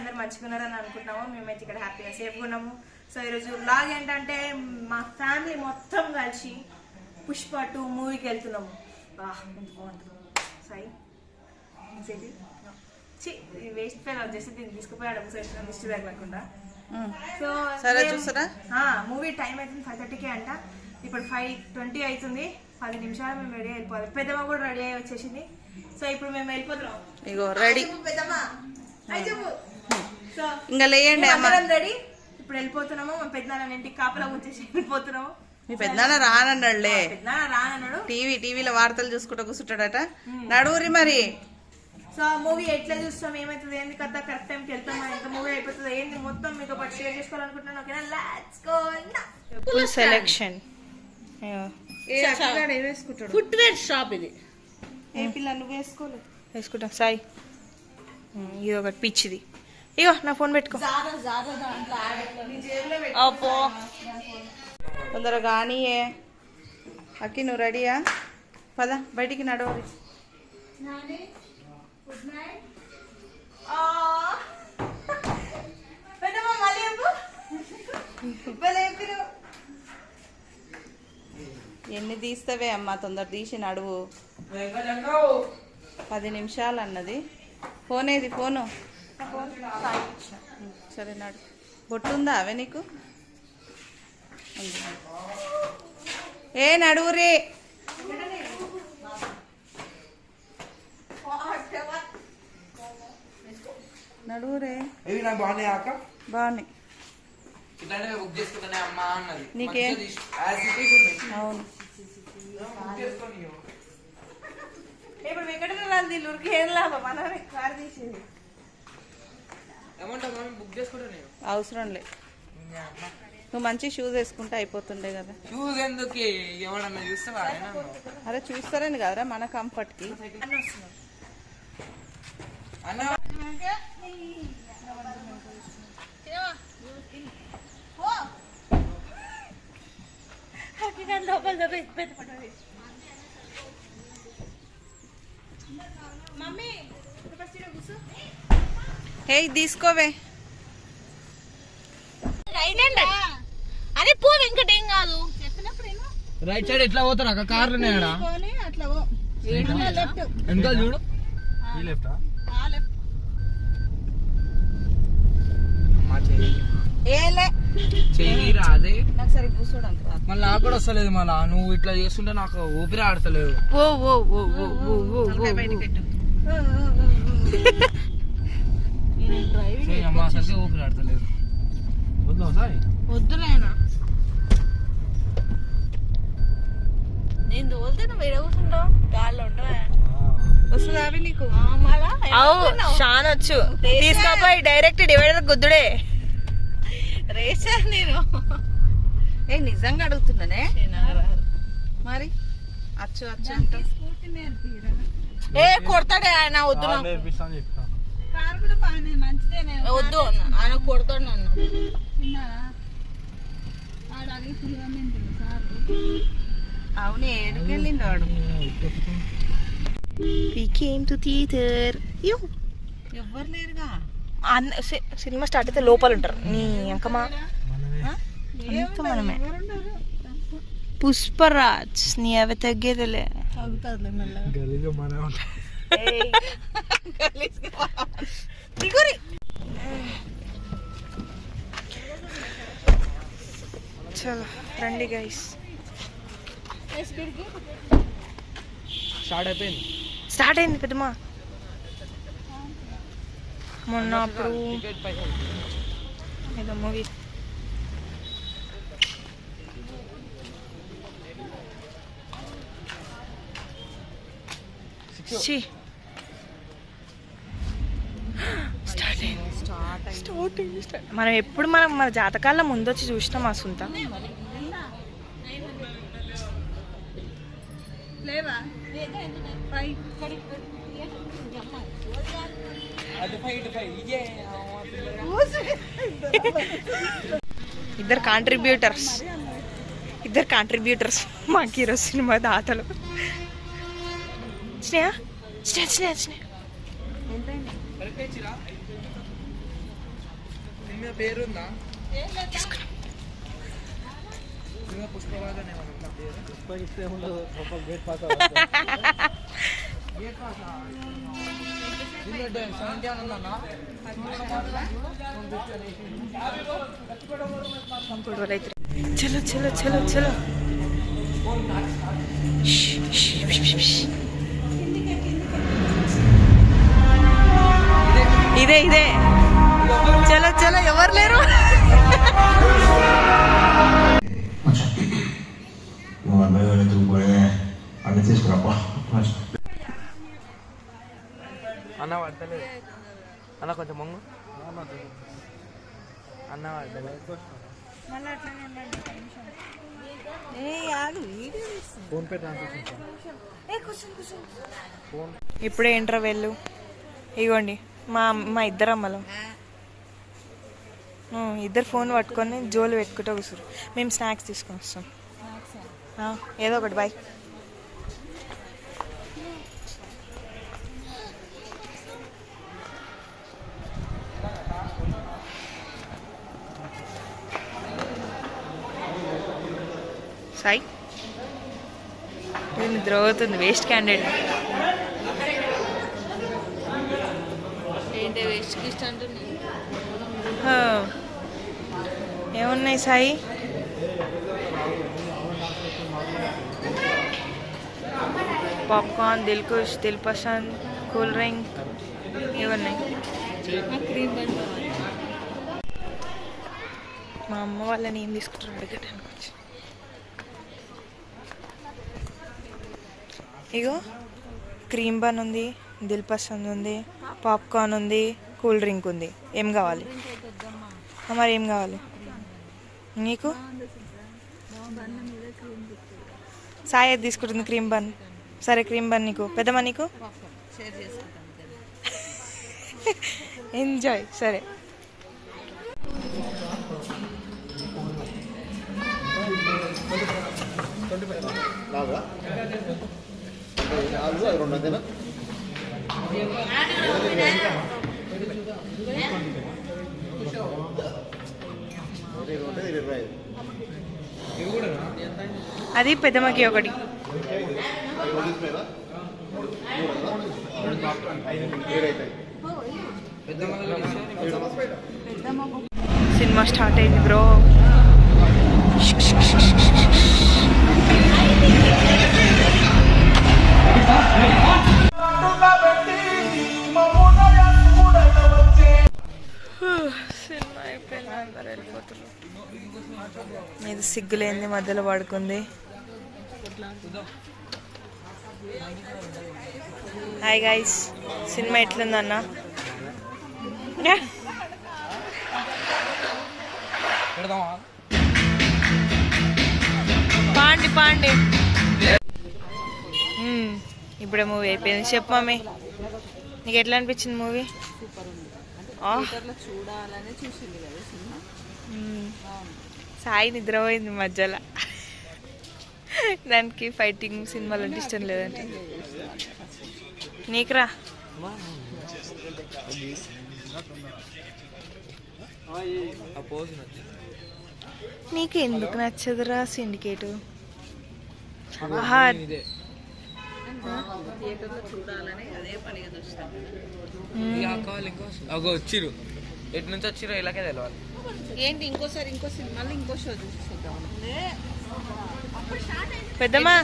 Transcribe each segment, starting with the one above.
అందరు ఎట్లున్నారండి అందరు మంచిగా ఉన్నారని అనుకుంటున్నాము. మేమైతే ఇక్కడ హ్యాపీగా సేఫ్గా ఉన్నాము. సో ఈరోజు బ్లాగ్ ఏంటంటే మా ఫ్యామిలీ మొత్తం కలిసి పుష్ప టూ మూవీకి వెళ్తున్నాము. బా ఎంత బాగుంటుంది. సాయి వేస్ట్ ఫెయిల్ వచ్చేసి దీన్ని తీసుకుపోయాడు. ముసలి దిష్టి తగలకుండా సో సరే చూసారా మూవీ టైం అవుతుంది ఫైవ్ థర్టీకే అంట. ఇప్పుడు ఫైవ్ ట్వంటీ అవుతుంది పది నిమిషాలు మేము రెడీ అయిపోవాలి పెద్దమ్మ కూడా రెడీ అయ్యి వచ్చేసింది. సో ఇప్పుడు మేము వెళ్ళిపోతున్నాం. ఇగో రెడీ పెద్దమ్మ. అయి చెప్పు. సో ఇంకా లేయండి అందరం రెడీ? ఇప్పుడు వెళ్ళిపోతున్నాము మా పెద్దనాన్న ఇంటికి కాపలా వచ్చేసి వెళ్ళిపోతున్నాము. మీ పెద్దనాన్న రానన్నాడులే. పెద్దనాన్న రానన్నాడు. టీవీ టీవీలో వార్తలు చూసుకుంటూ కూర్చుంటాడట. నడువురి మరి. సో ఆ మూవీ ఎట్లా చూస్తాం ఏమవుతుంది ఏంది కథ కరెక్ట్ టైంకి వెళ్తామా ఎంత మూవీ అయిపోతుంది ఏంది మొత్తం మీతో పాటు షేర్ చేసుకోవాలనుకుంటున్నాను ఓకేనా? లెట్స్ గో ఫుల్ సెలెక్షన్ వేసుకుంటాడు ఫుట్ వేర్ షాప్ ఇది. ఏ పిల్ల నువ్వు వేసుకోలేదు వేసుకుంటాం సాయి. ఇది ఒకటి పిచ్చిది. ఇగో నా ఫోన్ పెట్టుకో. జారా జారా దాంట్లో ఆడట్లేదు నీ జేబులో పెట్టు. అప్పో తొందరగా కానీయే అక్కి నువ్వు రెడీయా? పద బయటికి నడవాలి. ఎన్ని తీస్తావే అమ్మా తొందర తీసి నడువు. పది నిమిషాలు అన్నది. ఫోన్ ఏది ఫోను. సరే నడు. బొట్టుందా అవే నీకు? ఉంది. ఏ నడువురే. నడువురే. ఇవి ఇట్లానే బుక్ చేసుకుంటానే అమ్మా అన్నది. నీకే? అవును. బుక్ చేసుకొని ఇవ్వు. ఇప్పుడు వెంకటరాజు ఉరికి ఏం లాభం? కారు తీసేది ఏమంటావు మమ్మీ బుక్ చేసుకుంటానే అవసరం లే. నువ్వు మంచి షూస్ వేసుకుంటే అయిపోతుండే కదా. షూస్ ఎందుకు? అరే చూస్తారని కదరా మన పెద్ద పడ్డది మమ్మీ కూర్చో. హే తీసుకోవే అరే పో వెంకట ఏం కాదు. చెప్పినప్పుడు ఏమో రైట్ సైడ్ ఎట్లా పోతారు అక్క? అట్లా పో. వెనకాల చూడు. ఈ లెఫ్టా ఆ? లెఫ్ట్ అమ్మా చెయ్యి. ఏలే చెయ్యి రాదే. నాకు సరే కూర్చోడానికి రాదు. మళ్ళీ నాకు కూడా వస్తలేదు మళ్ళా. నువ్వు ఇట్లా చేస్తుంటే నాకు ఊపిరి ఆడతలేదు. ఓ ఓ ఓ ఓ ఓ ఓ ఓ. చెయ్యి అమ్మా అసలు ఊపిరి ఆడతలేదు. వద్దులేనా? నేను తోలితే నువ్వు ఎడ కూర్చుంటావు గాల్లో ఉంటావా వస్తుందా అవి నీకు? అవు షాన్ వచ్చు. తీసుకోపోయి డైరెక్ట్ డివైడర్ గుద్దుడే. రేసా నేను. ఏ నిజంగా అడుగుతున్నానే? మరి? అచ్చు అచ్చు అంటావు ఏ కొడతాడే ఆయన వద్దు వద్దు అన్న ఆయన కొడతాడు నన్ను. అవును ఏడుకి వెళ్ళిండు వాడు. We came to theater. You ఎవ్వరు లేరుగా? సినిమా స్టార్ట్ అయితే లోపల ఉంటారు నీ అంకమా అంతా మనమే. పుష్పరాజ్ నీ అవి తగ్గేదిలే. మన దిగురి చలో రండి గైస్ స్టార్ట్ అయిపోయింది. స్టార్ట్ అయింది పెద్దమ్మా. మొన్న అప్పుడు ఏదో మూవీ స్టార్ట్ అయింది స్టార్ట్ అయింది స్టార్ట్ మనం ఎప్పుడు మనం మన జాతకాల ముందు వచ్చి చూసినాం ఆ సుంత. ఇద్దరు కాంట్రిబ్యూటర్స్ ఇద్దరు కాంట్రిబ్యూటర్స్ మాకు ఈరోజు సినిమా దాతలు. స్నేహ? స్నేహ స్నేహ స్నేహ. మీద పేరుందా? చలో చలో చలో చలో ఇదే ఇదే. చలో ఎవరు లేరు? అన్ని పడతలేదు. అన్న కొంచెం మొంగు. అన్న పడతలేదు. ఫోన్ పే ట్రాన్సాక్షన్ ఇప్పుడే ఏంట్రా వెళ్ళు ఇగోండి మా మా ఇద్దరు అమ్మలు ఉం, ఇద్దరు ఫోన్ పట్టుకొని జోలు పెట్టుకుంటూ కూర్చోరు మేము స్నాక్స్ తీసుకొని వస్తాం. ఏదో ఒకటి బాయ్. సాయి? నిద్ర అవుతుంది వేస్ట్ క్యాండిడేట్ ఏంటి వేస్ట్ గిస్ట్ అంటుంది హా. ఏమున్నాయి Sai? Popcorn Dil Khush Dil Pasand cool drink ఇవన్నీ. మా అమ్మ వాళ్ళని ఏం తీసుకుంటారు అడగటానికి వచ్చి ఇగో క్రీమ్ బన్ ఉంది దిల్ పసంద్ ఉంది పాప్కార్న్ ఉంది కూల్ డ్రింక్ ఉంది. ఏం కావాలి? మరి ఏం కావాలి? నీకు? సాయి తీసుకుంటుంది క్రీమ్ బన్. సరే క్రీమ్ బన్ నీకు. పెద్దమ్మ నీకు? ఎంజాయ్ సరే. అది పెద్దమ్మకి ఒకటి. పెద్ద సినిమా స్టార్ట్ అయింది బ్రో. సినిమా అయిపోయింది అందరు వెళ్ళిపోతున్నారు. ఇది సిగ్గులేంది మధ్యలో పడుకుంది. హాయ్ గైస్ సినిమా ఎట్లుందన్న? పాండి పాండి. మ్మ్. ఇప్పుడే మూవీ అయిపోయింది. చెప్పు మమ్మీ. నీకు ఎట్లా అనిపించింది మూవీ చూడాలని చూసింది కదా సినిమా. సాయి నిద్రపోయింది మధ్యలో. దానికి ఫైటింగ్ సినిమాలు అంటే ఇష్టం లేదంటే నీకురా? నీకు ఎందుకు నచ్చదురా సిండికేట్? ఆహా ఎటు నుంచి వచ్చిర్రో ఇలాగే తెలవాలి ఏంటి ఇంకోసారి ఇంకో సినిమా ఇంకో షో చూసేద్దాం పెద్దమ్మా.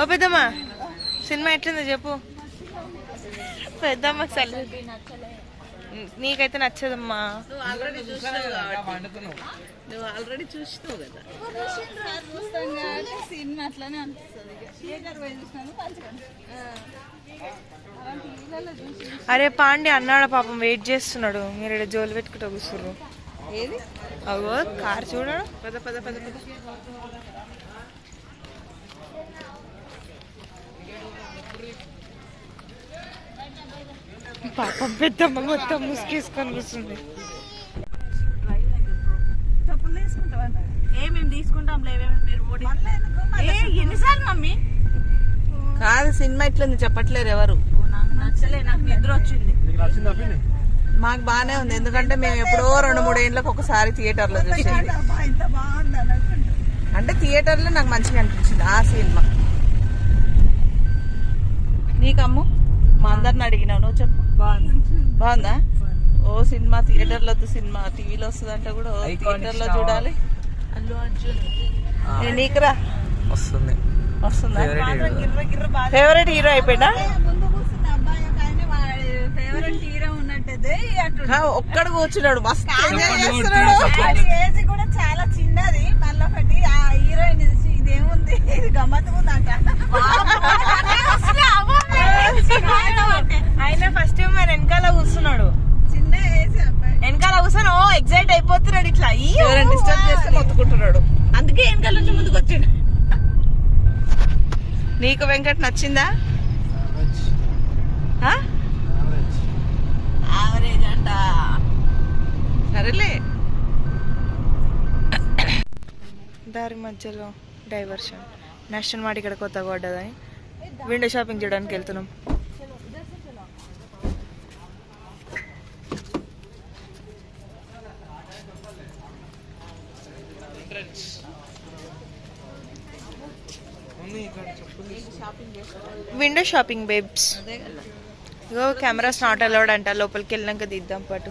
ఓ పెద్దమ్మా. సినిమా ఎట్లుందో చెప్పు. పెద్దమ్మ అసలు నీకైతే నచ్చదమ్మా. నువ్వు ఆల్రెడీ చూసినావు కదా. సినిమా అట్లానే అనిపిస్తుంది. అరే పాండి అన్నాడు పాపం వెయిట్ చేస్తున్నాడు. మీరు ఇక్కడ జోలు పెట్టుకుంటూ ఏది? అగో కార్ చూడడు పద పద పద పద. పాపం పెద్దమ్మ మొత్తం ముసుకేసుకొని కూర్చుంది ఎన్నిసార్లు మమ్మీ? కాదు సినిమా ఇట్లుంది చెప్పట్లేరు ఎవరు. నాకు నచ్చలే నాకు నిద్ర వచ్చింది. మాకు బాగానే ఉంది ఎందుకంటే మేము ఎప్పుడో రెండు మూడు ఏళ్ళకి ఒకసారి థియేటర్లో చూసేది. ఇంత బాగుంది అనుకుంటా. అంటే థియేటర్లో నాకు మంచిగా అనిపించింది ఆ సినిమా. నీకమ్ము? మా అందరిని అడిగినావు నువ్వు చెప్పు. బాగుందా. ఓ సినిమా థియేటర్లో వద్దు సినిమా టీవీలో వస్తుందంటే కూడా థియేటర్లో star. చూడాలి. అల్లు అర్జున్. నీకురా? వస్తుంది. వస్తుందా? ఫేవరెట్ హీరో అయిపోయినా ముందు కూర్చున్న అబ్బాయి ఒక ఆయన వాడి ఫేవరెట్ హీరో ఉన్నట్టు అటు కా- ఒక్కడు కూర్చున్నాడు మస్తు ఏజ్ కూడా చాలా చిన్నది. మళ్ళీ ఒకటి ఆ హీరోయిన్ ఇదేముంది? ఇది గమ్మత్తు ఉందంట. ఆయన ఫస్ట్ మన వెనకాల కూర్చున్నాడు. వెనకాల కూర్చొని ఓ ఎగ్జైట్ అయిపోతున్నాడు ఇట్లా. డిస్టర్బ్ చేస్తే మొత్తుకుంటున్నాడు. అందుకే వెనకాల నుంచి ముందుకు వచ్చాడు. నీకు వెంకట్ నచ్చిందా? ఆ? యావరేజ్ అంట. సరేలే. దారి మధ్యలో డైవర్షన్. నేషనల్ మార్ట్ ఇక్కడ కొత్తగా పడ్డదని. విండో షాపింగ్ చేయడానికి వెళ్తున్నాం. Window shopping babes. Ego cameras not allowed అంట లోపలికి వెళ్ళినాక దిద్దాం పాటు.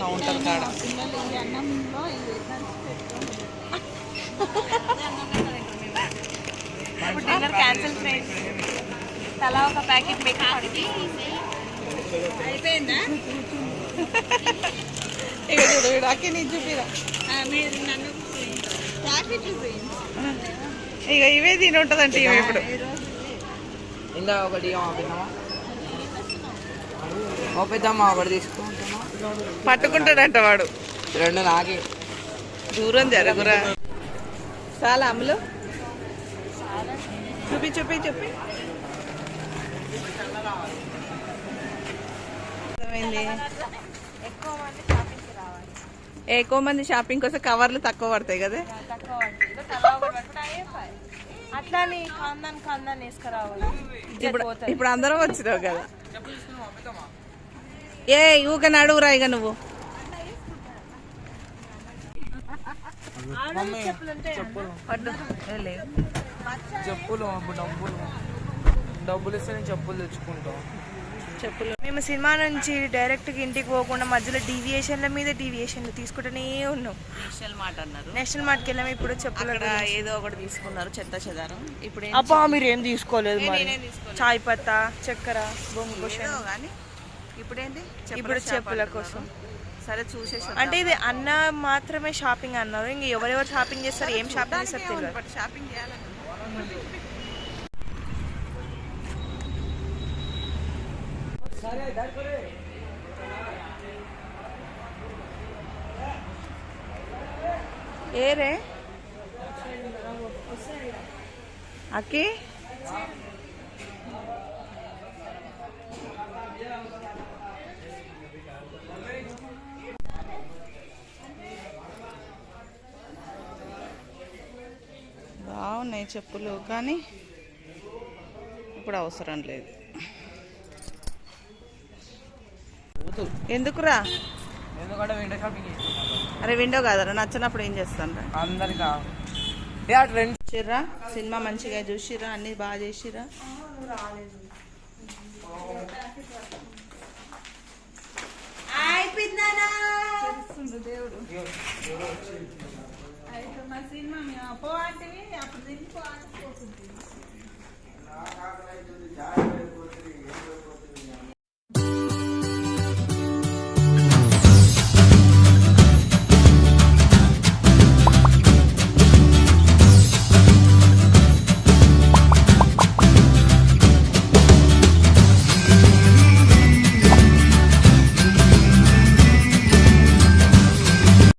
కౌంటర్ కాడ. డిన్నర్ క్యాన్సిల్ ఫ్రెండ్స్ తలా ఒక ప్యాకెట్ అయిపోయిందా? ఇక చూడు అక్కి నీ చూపిరా. ఇవే తిని ఉంటుందంటే ఇవి ఇప్పుడు. ఇందా ఒకటి ఓపిద్దామా ఒకటి తీసుకుంటామా పట్టుకుంటాడంట వాడు. రెండు నాకే. దూరం జరుగురా చాలా అమ్ములు చూపి చూపి చూపి. ఎక్కువ మంది షాపింగ్ కోసం కవర్లు తక్కువ పడతాయి కదా. ఇప్పుడు అందరం వచ్చినావు కదా. ఏ ఊక నడువురా ఇక నువ్వు. చెప్పులు డబ్బులు. డబ్బులు ఇస్తే నేను చెప్పులు తెచ్చుకుంటాం. చెప్పులు. మేము సినిమా నుంచి డైరెక్ట్ ఇంటికి పోకుండా మధ్యలో డీవియేషన్ల మీద డీవియేషన్లు తీసుకుంటూనే ఉన్నాం. స్పెషల్ మాట అన్నారు. నేషనల్ మార్ట్కి వెళ్ళాము ఇప్పుడు చెప్పులు అక్కడ ఏదో ఒకటి తీసుకున్నారు చెత్త చెదారం. ఇప్పుడు ఏం అబ్బా మీరు ఏం తీసుకోలేదు. చాయ్ పత్తా చక్కెర ఏదో కానీ ఇప్పుడేంటి ఇప్పుడు చెప్పుల. కోసం. సరే చూసేసి అంటే ఇది అన్న మాత్రమే షాపింగ్ అన్నారు. ఇంక ఎవరెవరు షాపింగ్ చేస్తారు ఏం షాపింగ్ చేస్తారు తెలియదు. షాపింగ్ చేయాలని ఏ రే? అక్కి? బాగున్నాయి చెప్పులు కానీ ఇప్పుడు అవసరం లేదు. ఎందుకురా? అరే విండో కాదరా నచ్చినప్పుడు ఏం చేస్తాను చూసిర్రా? సినిమా మంచిగా చూసిర్రా? అన్ని బాగా చేసిర్రా? దేవుడు ఇప్పుడు మా సినిమా మేము పోవాటివి అప్పుడు తిరిగి పోవాలి పోతుంది